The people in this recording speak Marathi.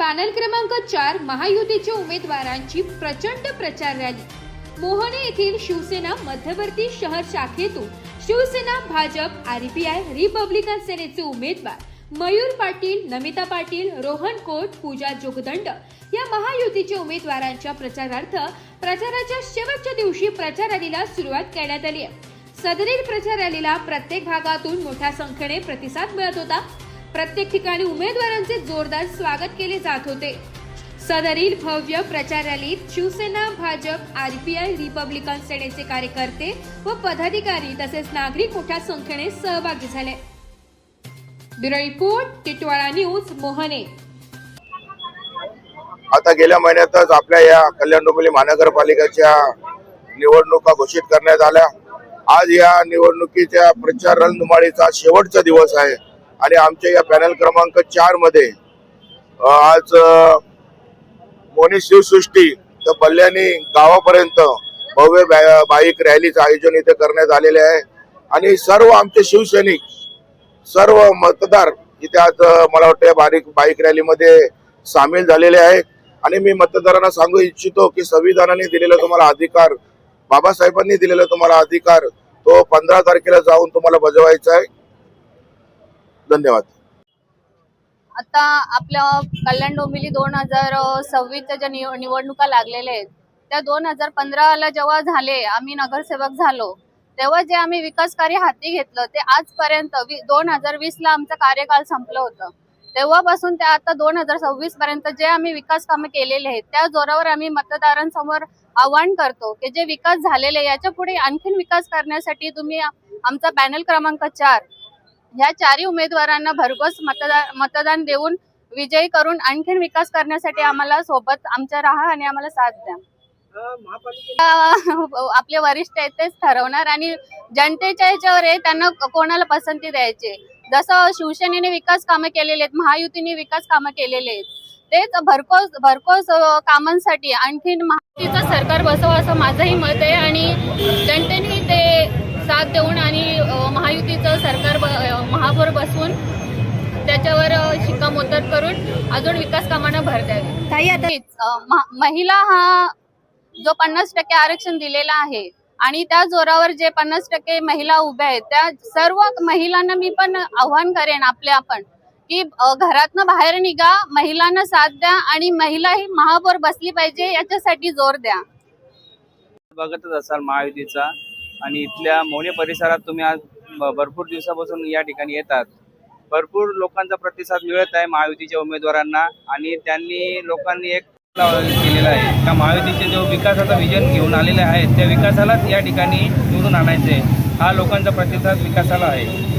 पॅनल क्रमांक चार महायुतीच्या उमेदवारांची प्रचंड प्रचार रॅली. मोहने येथील शिवसेना मध्यवर्ती शहर शाखेतून शिवसेना भाजप आरपीआय रिपब्लिकन सेनेचे उमेदवार मयूर पाटील नमिता पाटील रोहन कोट पूजा जोगदंड या महायुतीच्या उमेदवारांच्या प्रचारार्थ प्रचाराच्या शेवटच्या दिवशी प्रचार रॅलीला सुरुवात करण्यात आली आहे. सदरील प्रचार रॅलीला प्रत्येक भागातून मोठ्या संख्येने प्रतिसाद मिळत होता. प्रत्येक ठिकाणी उमेदवारांचे जोरदार स्वागत केले जात होते. सदरील भव्य प्रचार रॅलीत Shiv Sena Bhajap R P I Republican सेनेचे कार्यकर्ते व पदाधिकारी तसेच नागरिक मोठ्या संख्येने सहभागी झाले. ब्युरो रिपोर्ट टिटवाळा न्यूज मोहने. आता गेल्या महिन्यातच आपल्या या कल्याण डोंबिवली महानगरपालिकेच्या निवडणुका घोषित करण्यात आल्या. आज या निवडणुकीच्या प्रचार रणधुमाळीचा शेवटचा दिवस आहे. आणि आमच्या या पॅनल क्रमांक चारमध्ये आज मोनी शिवसृष्टी तर बल्ल्यानी गावापर्यंत भव्य बाईक रॅलीचं आयोजन इथे करण्यात आलेले आहे. आणि सर्व आमचे शिवसैनिक सर्व मतदार इथे आज मला वाटतं बारीक बाईक रॅलीमध्ये सामील झालेले आहेत. आणि मी मतदारांना सांगू इच्छितो की संविधानाने दिलेला तुम्हाला अधिकार बाबासाहेबांनी दिलेला तुम्हाला अधिकार तो पंधरा तारखेला जाऊन तुम्हाला बजवायचा आहे. धन्यवाद. आता आपल्या कल्याण डोंबिवली दोन हजार सव्वीसच्या ज्या निवडणुका लागलेल्या आहेत त्या दोन हजार पंधराला जेव्हा झाले आम्ही नगरसेवक झालो तेव्हा जे आम्ही विकास कार्य हाती घेतलं ते आजपर्यंत दोन हजार वीसला आमचा कार्यकाल संपलं होतं. तेव्हापासून ते आता दोन हजार सव्वीस पर्यंत जे आम्ही विकास कामे केलेले आहेत त्या जोरावर आम्ही मतदारांसमोर आव्हान करतो की जे विकास झालेले याच्यापुढे आणखीन विकास करण्यासाठी तुम्ही आमचा पॅनल क्रमांक चार ह्या चारही उमेदवारांना भरघोस मतदान मतदान देऊन विजयी करून आणखीन विकास करण्यासाठी आम्हाला सोबत आमच्या राहा आणि आम्हाला साथ द्या. आपले वरिष्ठ आहेत तेच ठरवणार आणि जनतेच्या ह्याच्यावर आहे त्यांना कोणाला पसंती द्यायची? जसं शिवसेनेने विकास कामं केलेले आहेत महायुतीने विकास कामं केलेले आहेत. तेच भरकोस भरकोस कामांसाठी आणखीन महायुतीचं सरकार बसव असं माझंही मत आहे आणि जनतेने ते साथ देऊन महायुतीचं सरकार ब- महापौर बसवून त्याच्यावर शिक्कामोर्तब करून अजून विकास कामांना भर द्यावी. ताई आता महिला हा जो पन्नास टक्के आरक्षण दिलेला आहे आणि त्या जोरावर जे पन्नास टक्के महिला उभ्या आहेत त्या सर्व महिलांना मी पण आव्हान करेन आपल्या आपण की घरातनं बाहेर निघा महिलांना साथ द्या आणि महिला ही महापौर बसली पाहिजे याच्यासाठी जोर द्या. बघतच असाल महायुतीचा आणि इथल्या मोने परिसरात तुम्ही आज भरपूर दिवसापासून या ठिकाणी येतात. भरपूर लोकांचा प्रतिसाद मिळत आहे महायुतीच्या उमेदवारांना आणि त्यांनी लोकांनी एक केलेला आहे. त्या महायुतीचे जो विकासाचा विजन घेऊन आलेले आहेत त्या विकासालाच या ठिकाणी निवडून आणायचे. हा लोकांचा प्रतिसाद विकासाला आहे.